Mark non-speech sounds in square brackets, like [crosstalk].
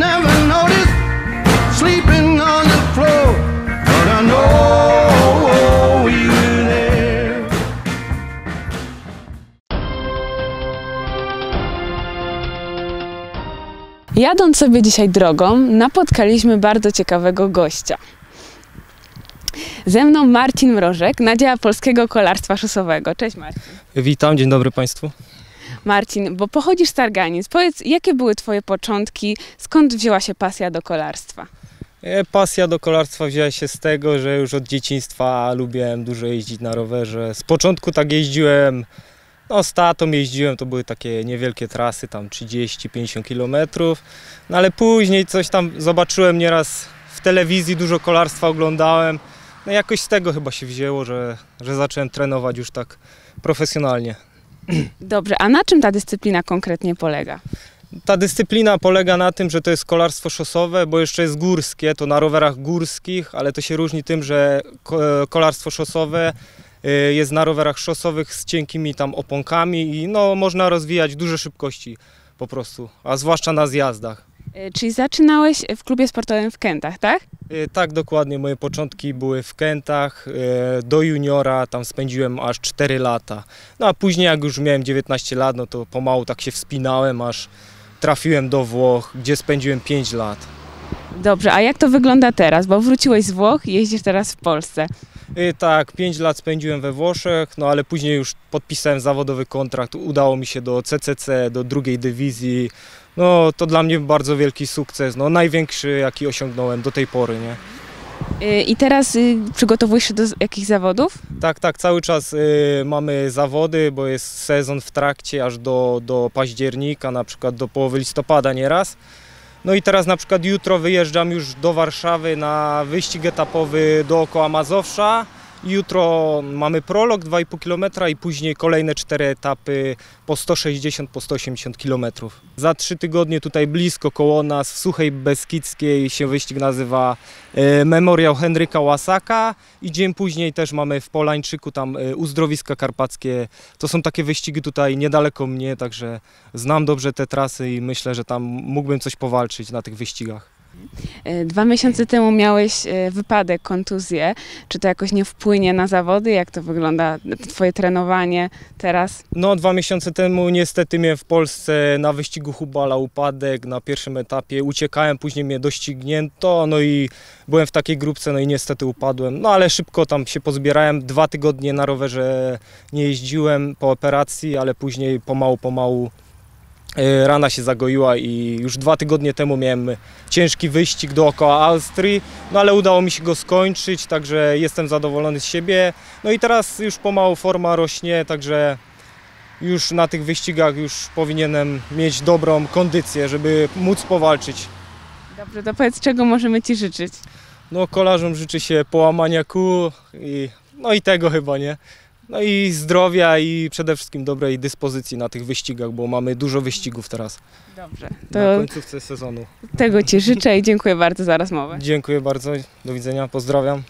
never noticed sleeping on the floor, but I know you were there. Jadąc sobie dzisiaj drogą, napotkaliśmy bardzo ciekawego gościa. Ze mną Marcin Mrożek, Nadzieja Polskiego Kolarstwa Szosowego. Cześć Marcin. Witam, dzień dobry Państwu. Marcin, bo pochodzisz z Targanic. Powiedz, jakie były Twoje początki? Skąd wzięła się pasja do kolarstwa? E, Pasja do kolarstwa wzięła się z tego, że już od dzieciństwa lubiłem dużo jeździć na rowerze. Z początku tak jeździłem, no z tatą jeździłem, to były takie niewielkie trasy, tam 30-50 kilometrów. No ale później coś tam zobaczyłem nieraz w telewizji, dużo kolarstwa oglądałem. No jakoś z tego chyba się wzięło, że, że zacząłem trenować już tak profesjonalnie. [clears throat] Dobrze, a na czym ta dyscyplina konkretnie polega? Ta dyscyplina polega na tym, że to jest kolarstwo szosowe, bo jeszcze jest górskie, to na rowerach górskich, ale to się różni tym, że ko- kolarstwo szosowe y, jest na rowerach szosowych z cienkimi tam oponkami i no, można rozwijać duże szybkości po prostu, a zwłaszcza na zjazdach. E, Czyli zaczynałeś w klubie sportowym w Kętach, tak? Y, Tak, dokładnie. Moje początki były w Kętach. y, Do juniora tam spędziłem aż 4 lata. No a później, jak już miałem 19 lat, no to pomału tak się wspinałem, aż trafiłem do Włoch, gdzie spędziłem 5 lat. Dobrze, a jak to wygląda teraz? Bo wróciłeś z Włoch i jeździsz teraz w Polsce. Y, Tak, 5 lat spędziłem we Włoszech, no ale później już podpisałem zawodowy kontrakt. Udało mi się do CCC, do drugiej dywizji. No to dla mnie bardzo wielki sukces, no największy jaki osiągnąłem do tej pory, nie? E, I teraz y, przygotowujesz się do jakichś zawodów? Tak, tak, cały czas y, mamy zawody, bo jest sezon w trakcie aż do, do października, na przykład do połowy listopada nieraz. No i teraz na przykład jutro wyjeżdżam już do Warszawy na wyścig etapowy dookoła Mazowsza. Jutro mamy prolog 2,5 km i później kolejne cztery etapy po 160, po 180 km. Za trzy tygodnie tutaj blisko koło nas w Suchej Beskidzkiej się wyścig nazywa e, Memoriał Henryka Łasaka i dzień później też mamy w Polańczyku tam e, uzdrowiska karpackie. To są takie wyścigi tutaj niedaleko mnie, także znam dobrze te trasy i myślę, że tam mógłbym coś powalczyć na tych wyścigach. E, Dwa miesiące temu miałeś e, wypadek, kontuzję. Czy to jakoś nie wpłynie na zawody? Jak to wygląda, twoje trenowanie teraz? No, dwa miesiące temu niestety miałem w Polsce na wyścigu Hubala upadek na pierwszym etapie. Uciekałem, później mnie doścignięto, no i byłem w takiej grupce, no i niestety upadłem. No ale szybko tam się pozbierałem. Dwa tygodnie na rowerze nie jeździłem po operacji, ale później pomału, pomału rana się zagoiła i już dwa tygodnie temu miałem ciężki wyścig dookoła Austrii, no ale udało mi się go skończyć, także jestem zadowolony z siebie. No i teraz już pomału forma rośnie, także już na tych wyścigach już powinienem mieć dobrą kondycję, żeby móc powalczyć. Dobrze, to powiedz, czego możemy Ci życzyć? No kolarzom życzy się połamania kół i no i tego chyba, nie? No i zdrowia i przede wszystkim dobrej dyspozycji na tych wyścigach, bo mamy dużo wyścigów teraz Dobrze, na końcówce sezonu. tego Ci życzę i dziękuję bardzo za rozmowę. Dziękuję bardzo, do widzenia, pozdrawiam.